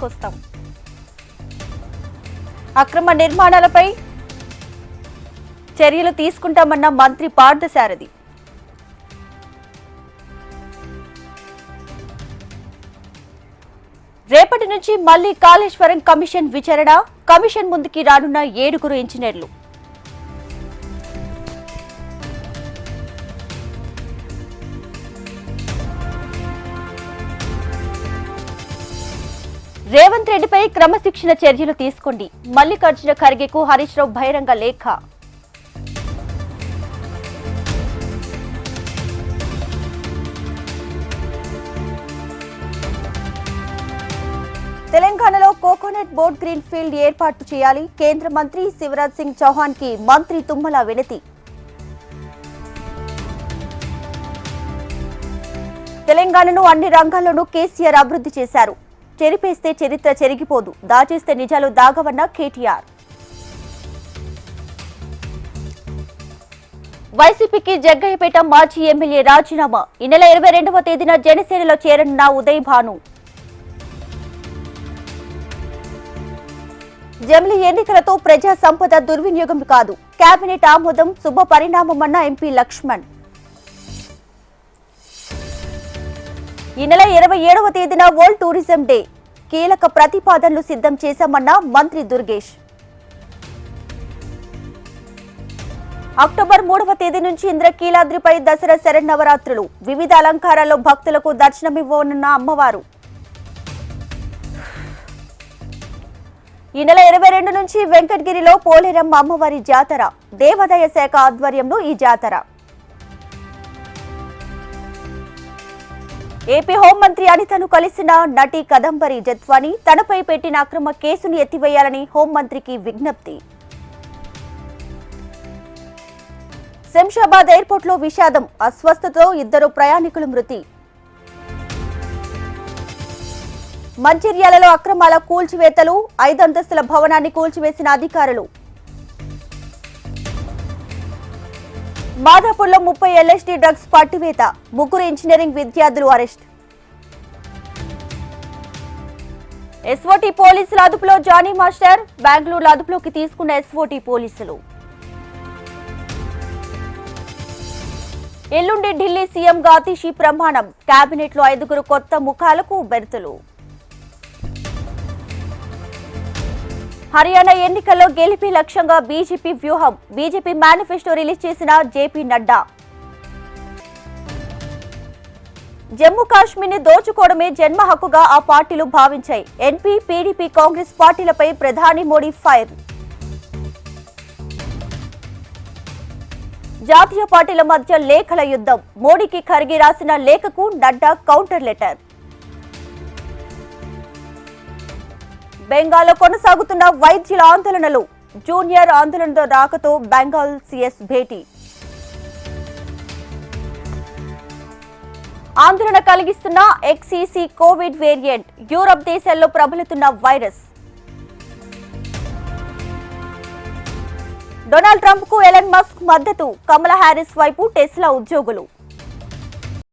తీసుకొస్తాం. అక్రమ నిర్మాణాలపై చర్యలు తీసుకుంటామన్న మంత్రి పార్థసారథి. రేపటి నుంచి మళ్ళీ కాళేశ్వరం కమిషన్ విచారణ కమిషన్ ముందుకి రానున్న ఏడుగురు ఇంజనీర్లు. రేవంత్ రెడ్డిపై క్రమశిక్షణ చర్యలు తీసుకోండి. మల్లికార్జున ఖర్గేకు హరీష్ రావు బహిరంగ లేఖ. తెలంగాణలో కోకోనట్ బోర్డ్ గ్రీన్ ఫీల్డ్ ఏర్పాటు చేయాలి. కేంద్ర మంత్రి శివరాజ్ సింగ్ చౌహాన్కి మంత్రి తుమ్మల వినతి. తెలంగాణను అన్ని రంగాల్లోనూ కేసీఆర్ అభివృద్ధి చేశారు. చెరిపేస్తే చరిత్ర చెరిగిపోదు. దాచేస్తే నిజాలు దాగవన్న కేటీఆర్. వైసీపీకి జగ్గయ్యపేట మాజీ ఎమ్మెల్యే రాజీనామా. ఈ నెల ఇరవై రెండవ తేదీన జనసేనలో చేరనున్న ఉదయ్ భాను జమిలి ఎన్నికలతో ప్రజా సంపద దుర్వినియోగం కాదు. కేబినెట్ ఆమోదం శుభ పరిణామమన్న ఎంపీ లక్ష్మణ్. ఈ నెల ఇరవై ఏడవ తేదీన వరల్డ్ టూరిజం డే. కీలక ప్రతిపాదనలు సిద్ధం చేశామన్న మంత్రి దుర్గేష్. అక్టోబర్ మూడవ తేదీ నుంచి ఇంద్రకీలాద్రిపై దసరా శరన్నవరాత్రులు. వివిధ అలంకారాల్లో భక్తులకు దర్శనమివ్వనున్న అమ్మవారు. ఈ నెల ఇరవై రెండు నుంచి వెంకటగిరిలో పోలేరమ్మ అమ్మవారి జాతర. దేవాదాయ శాఖ ఆధ్వర్యంలో ఈ జాతర. ఏపీ హోంమంత్రి అనితను కలిసిన నటి కదంబరి జత్వాని తనపై పెట్టిన అక్రమ కేసును ఎత్తివేయాలని హోంమంత్రికి విజ్ఞప్తి. శంషాబాద్ ఎయిర్పోర్ట్లో విషాదం అస్వస్థతో ఇద్దరు ప్రయాణికులు మృతి. మంచిర్యాలలో అక్రమాల కూల్చివేతలు ఐదంతస్తుల భవనాన్ని కూల్చివేసిన అధికారులు. మాదాపూర్లో ముప్పై ఎల్ఎస్టీ డ్రగ్స్ పట్టివేత. ముగ్గురు ఇంజనీరింగ్ విద్యార్థులు అరెస్ట్. ఎస్ఓటీ పోలీసుల అదుపులో జానీ మాస్టర్ బెంగళూరు అదుపులోకి తీసుకున్న ఎస్ఓటీ పోలీసులు. ఎల్లుండి ఢిల్లీ సీఎంగా అతిషి ప్రమాణం. కేబినెట్లో ఐదుగురు కొత్త ముఖాలకు బెర్తులు. హర్యానా ఎన్నికల్లో గెలిపి లక్ష్యంగా బీజేపీ వ్యూహం. బీజేపీ మేనిఫెస్టో రిలీజ్ చేసిన జేపీ నడ్డా. జమ్మూ కాశ్మీర్ని దోచుకోవడమే జన్మ హక్కుగా ఆ పార్టీలు భావించాయి. ఎన్పీ పీడీపీ కాంగ్రెస్ పార్టీలపై ప్రధాని మోడీ ఫైర్. జాతీయ పార్టీల మధ్య లేఖల యుద్ధం. మోడీకి ఖర్గే రాసిన లేఖకు నడ్డా కౌంటర్ లెటర్. బెంగాల్లో కొనసాగుతున్న వైద్యుల ఆందోళనలు. జూనియర్ ఆందోళనతో రాకతో బెంగాల్ సీఎస్ భేటీ. ఆందోళన కలిగిస్తున్న ఎక్సీసీ కోవిడ్ వేరియంట్. యూరప్ దేశాల్లో ప్రబలుతున్న వైరస్. డొనాల్డ్ ట్రంప్కు ఎలన్ మస్క్ మద్దతు. కమలా హ్యారిస్ వైపు టెస్లా ఉద్యోగులు.